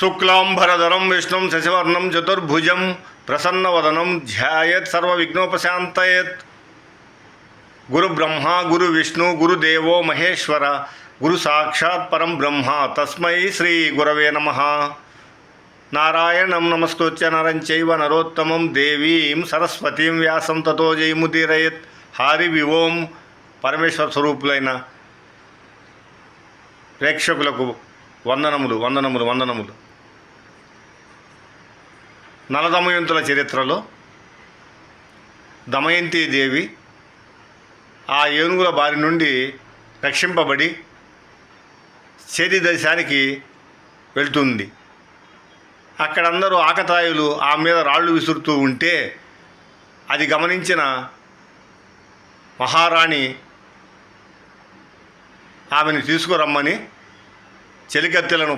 శుక్లాంబరధరం విష్ణుం శశివర్ణం చతుర్భుజం ప్రసన్నవదనం ధ్యాయత్ సర్వవిఘ్నోపశాంతయత్. గురు బ్రహ్మ గురు విష్ణు గురుదేవో మహేశ్వర గురు సాక్షాత్ పరం బ్రహ్మ తస్మై శ్రీ గురవే నమ. నారాయణం నమస్కృత్య నరం చైవ నరోత్తమం దేవీం సరస్వతీం వ్యాసం తతో జయముదీరయత్ హారి వివోం పరమేశ్వర స్వరూపులైన ప్రేక్షకులకు వందనములు వందనములు వందనములు. నలదమయంతుల చరిత్రలో దమయంతి దేవి ఆ ఏనుగుల బారి నుండి రక్షింపబడి చేతి దేశానికి వెళ్తుంది. అక్కడ అందరూ ఆకతాయిలు ఆ మీద రాళ్ళు విసురుతూ ఉంటే అది గమనించిన మహారాణి ఆమెను తీసుకురమ్మని చెలికత్తెలను